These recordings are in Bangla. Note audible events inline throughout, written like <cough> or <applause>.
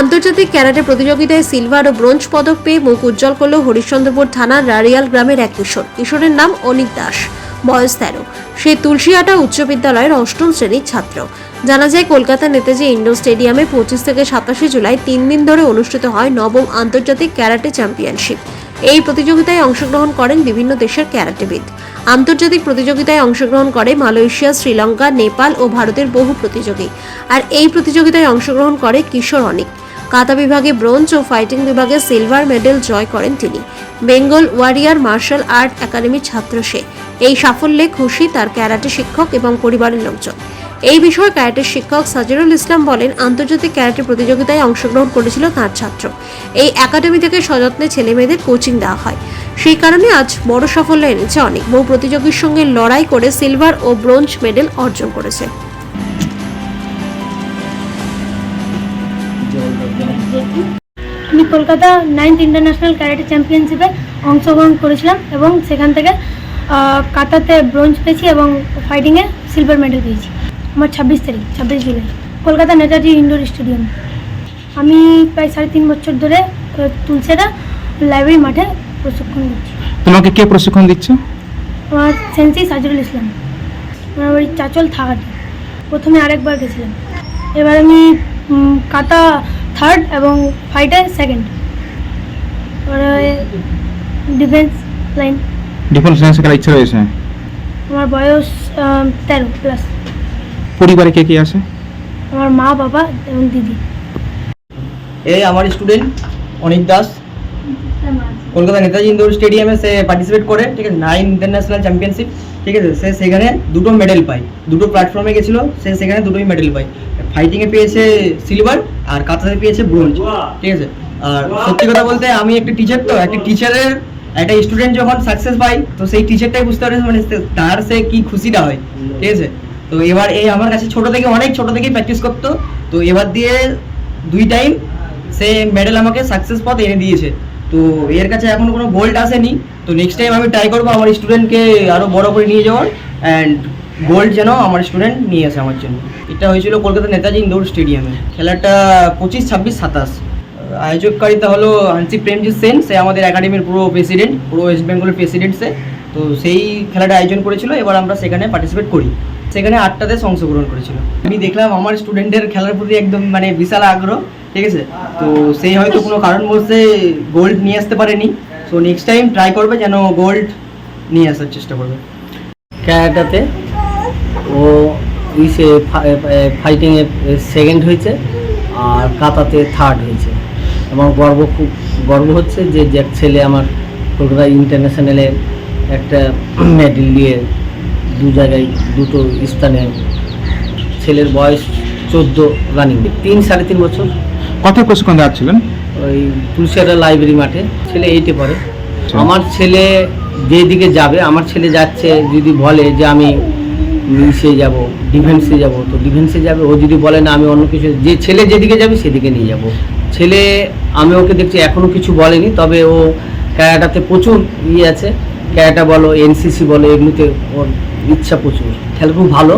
আন্তর্জাতিক ক্যারাটে প্রতিযোগিতায় সিলভার ও ব্রোঞ্জ পদক পেয়ে মুখ উজ্জ্বল করল হরিশ্চন্দ্রপুর থানার রারিয়াল গ্রামের এক কিশোর। কিশোরের নাম অনিক দাস। বয়স তেরো। সে তুলসিয়াটা উচ্চ বিদ্যালয়ের অষ্টম শ্রেণির ছাত্র। জানা যায় কলকাতা নেতাজি ইন্ডোর স্টেডিয়ামে পঁচিশ থেকে সাতাশে জুলাই তিন দিন ধরে অনুষ্ঠিত হয় নবম আন্তর্জাতিক ক্যারাটে চ্যাম্পিয়নশিপ। এই প্রতিযোগিতায় অংশগ্রহণ করেন বিভিন্ন দেশের ক্যারাটেবিদ। আন্তর্জাতিক প্রতিযোগিতায় অংশগ্রহণ করে মালয়েশিয়া, শ্রীলঙ্কা, নেপাল ও ভারতের বহু প্রতিযোগী। আর এই প্রতিযোগিতায় অংশগ্রহণ করে কিশোর অনিক। কাতা বিভাগে ব্রোঞ্জ ও ফাইটিং বিভাগে সিলভার মেডেল জয় করেন তিনি। বেঙ্গল ওয়ারিয়ার মার্শাল আর্ট একাডেমির ছাত্র সে। এই সাফল্যে খুশি তার ক্যারাটে শিক্ষক এবং পরিবারের লোকজন। এই বিষয়ে ক্যারাটের শিক্ষক সাজিরুল ইসলাম বলেন, আন্তর্জাতিক ক্যারাটে প্রতিযোগিতায় অংশগ্রহণ করেছিল তার ছাত্র। এই একাডেমি থেকে সযত্নে ছেলে মেয়েদের কোচিং দেওয়া হয়। সেই কারণে আজ বড় সাফল্য এনেছে অনেক। বহু প্রতিযোগীর সঙ্গে লড়াই করে সিলভার ও ব্রোঞ্জ মেডেল অর্জন করেছে। আমি কলকাতা নাইন্থ ইন্টারন্যাশনাল ক্যারাটে চ্যাম্পিয়নশিপে অংশগ্রহণ করেছিলাম এবং সেখান থেকে কাতাতে ব্রোঞ্জ পেয়েছি এবং ফাইটিংয়ে সিলভার মেডেল পেয়েছি। আমার ছাব্বিশ তারিখ ছাব্বিশ July. Kolkata Netaji indoor stadium. আমি প্রায় সাড়ে তিন বছর ধরে তুলসেরা লাইব্রেরি মাঠে প্রশিক্ষণ দিচ্ছি। তোমাকে কে প্রশিক্ষণ দিচ্ছে? আমার সেন্সি সাজরুল ইসলাম। আমার বাড়ি চাচল থাকাটি। প্রথমে আরেকবার গেছিলাম। এবার আমি কাতা থার্ড এবং fighter second. Defence line. Defence line শেখার ইচ্ছা রয়েছে? আমার বয়স তেরো প্লাস। পরিবারে কে কে আছে? আমার মা বাবা এবং দিদি। এই আমার স্টুডেন্ট অনিক দাস। কলকাতা নেতাজি ইন্দোর স্টেডিয়ামে সে পার্টিসিপেট করে ঠিক আছে? নাইন ইন্টারন্যাশনাল চ্যাম্পিয়নশিপ ঠিক আছে? সে সেখানে দুটো মেডেল পায়। দুটো প্ল্যাটফর্মে গেছিল সে সেখানে দুটোই মেডেল পায়। ফাইটিংয়ে পেয়েছে সিলভার আর কাতাতে পেয়েছে ব্রোঞ্জ ঠিক আছে? আর সত্যি কথা বলতে আমি একটা টিচার তো একটা টিচারের একটা স্টুডেন্ট যখন সাকসেস পায় তো সেই টিচারটাই বুঝতে পারে মানে তার সে কি খুশিটা হয় ঠিক আছে? তো এবার এই আমার কাছে ছোট থেকে, অনেক ছোট থেকেই প্র্যাকটিস করতো। তো এবার দিয়ে দুই টাইম সে মেডেল আমাকে সাকসেস পথ এনে দিয়েছে। তো এর কাছে এখনও কোনো গোল্ড আসেনি। তো নেক্সট টাইম আমি ট্রাই করব আমার স্টুডেন্টকে আরও বড় করে নিয়ে যাওয়ার অ্যান্ড গোল্ড যেন আমার স্টুডেন্ট নিয়ে আসে আমার জন্য। এটা হয়েছিল কলকাতা নেতাজি ইন্দোর স্টেডিয়ামে খেলাটা পঁচিশ, ছাব্বিশ, সাতাশ। আয়োজককারিতা হলো হানসি প্রেমজিৎ সেন। সে আমাদের একাডেমির পুরো প্রেসিডেন্ট পুরো ওয়েস্ট বেঙ্গলের প্রেসিডেন্ট সে। তো সেই খেলাটা আয়োজন করেছিল, এবার আমরা সেখানে পার্টিসিপেট করি। সেখানে আটটা দেশ অংশগ্রহণ করেছিল। আমি দেখলাম আমার স্টুডেন্টের খেলার প্রতি একদম মানে বিশাল আগ্রহ, ঠিক আছে? তো সেই হয়তো কোনো কারণ কারণবশে গোল্ড নিয়ে আসতে পারেনি। সো নেক্সট টাইম ট্রাই করবে যেন গোল্ড নিয়ে আসার চেষ্টা করবে। ক্যারাটাতে ও ইসে ফাইটিংয়ে সেকেন্ড হয়েছে আর কাতাতে থার্ড হয়েছে। আমার গর্ব খুব গর্ব হচ্ছে যে যে ছেলে আমার কলকাতা ইন্টারন্যাশনালে একটা মেডেল দিয়ে দু জায়গায় দুটো স্থানে ছেলের বয়স চোদ্দ রানিং তিন সাড়ে তিন বছর। কোথায় প্রশিক্ষণ দেওয়াচ্ছিলেন ওই তুলসিয়াটা লাইব্রেরি মাঠে। ছেলে এইটে পড়ে। আমার ছেলে যেদিকে যাবে আমার ছেলে যাচ্ছে যদি বলে যে আমি ইসে যাব ডিফেন্সে যাব তো ডিফেন্সে যাবে। ও যদি বলে না আমি অন্য কিছু যে ছেলে যেদিকে যাবে সেদিকে নিয়ে যাব। ছেলে আমি ওকে দেখছি এখনও কিছু বলেনি তবে ও ক্যারাটাতে প্রচুর ইয়ে আছে। ক্যারাটা বলো এনসিসি বলো এগুলিতে ওর ইচ্ছা প্রচুর। খেলা খুব ভালো।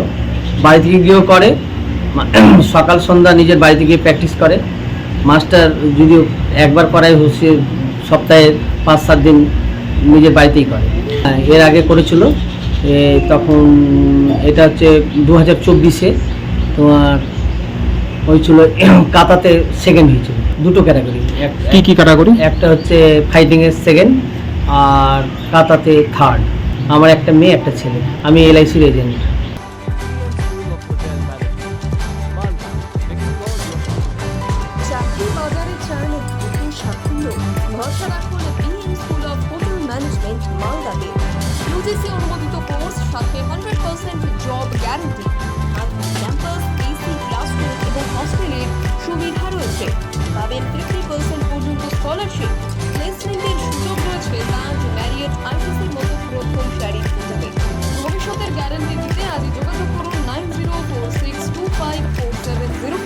বাড়ি থেকে গিয়েও করে। <clears throat> সকাল সন্ধ্যা নিজের বাড়িতে গিয়ে প্র্যাকটিস করে। মাস্টার যদিও একবার করাই হচ্ছে সপ্তাহে পাঁচ সাত দিন নিজের বাড়িতেই করে। হ্যাঁ, এর আগে করেছিল। তখন এটা হচ্ছে দু হাজার চব্বিশে তোমার হয়েছিল <clears throat> কাতাতে সেকেন্ড হয়েছিল। দুটো ক্যাটাগরি কি কি ক্যাটাগরি একটা হচ্ছে ফাইটিংয়ের সেকেন্ড আর কাতাতে থার্ড। আমার একটা মেয়ে, একটা ছেলে। আমি এলআইসির এজেন্ট অনুমোদিত course hundred percent job guarantee এবং সুবিধা রয়েছে। পাবেন ফিফটি পার্সেন্ট পর্যন্ত scholarship